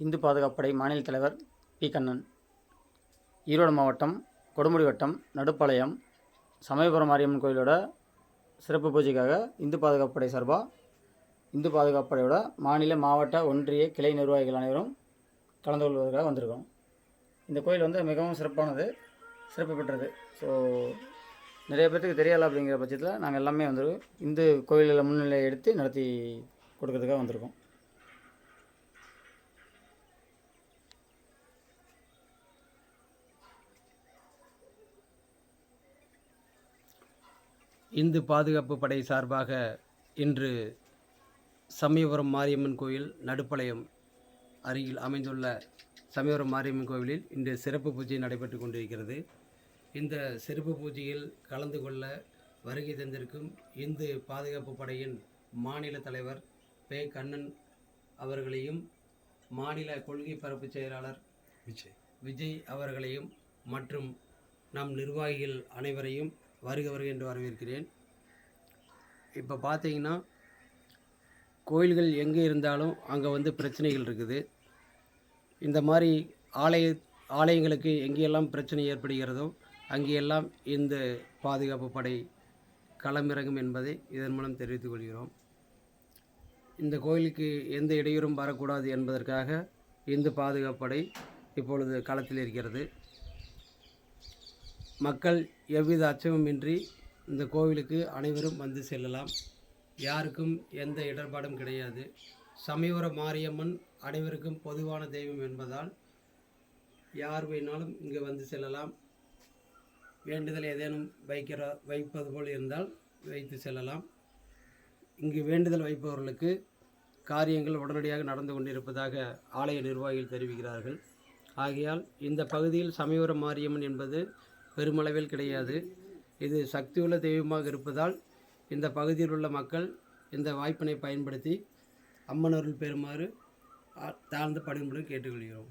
இந்து பாதுகாப்படை மாநில தலைவர் பி. கண்ணன். ஈரோடு மாவட்டம் கொடுமுடி வட்டம் நடுப்பாளையம் சமயபுரம் மாரியம்மன் கோயிலோட சிறப்பு பூஜைக்காக இந்து பாதுகாப்படை சார்பாக இந்து பாதுகாப்படையோட மாநில மாவட்ட ஒன்றிய கிளை நிர்வாகிகள் அனைவரும் கலந்து கொள்வதற்காக வந்திருக்கோம். இந்த கோயில் வந்து மிகவும் சிறப்பானது சிறப்பு பெற்றது. ஸோ நிறைய பேர்த்துக்கு தெரியலை அப்படிங்கிற பட்சத்தில் நாங்கள் எல்லாமே வந்து இந்து கோயிலில் முன்னிலை எடுத்து நடத்தி கொடுக்கறதுக்காக வந்திருக்கோம். இந்து பாதுகாப்பு படை சார்பாக இன்று சமயபுரம் மாரியம்மன் கோயில் நடுப்பாளையம் அருகில் அமைந்துள்ள சமயபுரம் மாரியம்மன் கோவிலில் இன்று சிறப்பு பூஜை நடைபெற்று கொண்டிருக்கிறது. இந்த சிறப்பு பூஜையில் கலந்து கொள்ள வருகை தந்திருக்கும் இந்து பாதுகாப்பு படையின் மாநில தலைவர் பே. கண்ணன் அவர்களையும் மாநில கொள்கை பரப்பு செயலாளர் விஜய். விஜய் அவர்களையும் மற்றும் நம் நிர்வாகிகள் அனைவரையும் வருக வருக என்று வரவேற்கிறேன். இப்போ பார்த்தீங்கன்னா கோயில்கள் எங்கே இருந்தாலும் அங்கே வந்து பிரச்சனைகள் இருக்குது. இந்த மாதிரி ஆலய ஆலயங்களுக்கு எங்கேயெல்லாம் பிரச்சனை ஏற்படுகிறதோ அங்கேயெல்லாம் இந்த பாதுகாப்பு படை களமிறங்கும் என்பதை இதன் மூலம் தெரிவித்துக் கொள்கிறோம். இந்த கோயிலுக்கு எந்த இடையூறும் வரக்கூடாது என்பதற்காக இந்து பாதுகாப்பு படை இப்பொழுது களத்தில் இருக்கிறது. மக்கள் எவ்வித அச்சமுமின்றி இந்த கோவிலுக்கு அனைவரும் வந்து செல்லலாம். யாருக்கும் எந்த இடர்பாடும் கிடையாது. சமயபுர மாரியம்மன் அனைவருக்கும் பொதுவான தெய்வம் என்பதால் யார் வேணாலும் இங்கே வந்து செல்லலாம். வேண்டுதல் ஏதேனும் வைக்கிற வைப்பது போல் இருந்தால் வைத்து செல்லலாம். இங்கு வேண்டுதல் வைப்பவர்களுக்கு காரியங்கள் உடனடியாக நடந்து கொண்டிருப்பதாக ஆலய நிர்வாகிகள் தெரிவிக்கிறார்கள். ஆகையால் இந்த பகுதியில் சமயபுரம் மாரியம்மன் என்பது பெருமளவில் கிடையாது. இது சக்தியுள்ள தெய்வமாக இருப்பதால் இந்த பகுதியில் உள்ள மக்கள் இந்த வாய்ப்பினை பயன்படுத்தி அம்மனருள் பெறுமாறு தாழ்ந்து பணிபுடன் கேட்டுக்கொள்கிறோம்.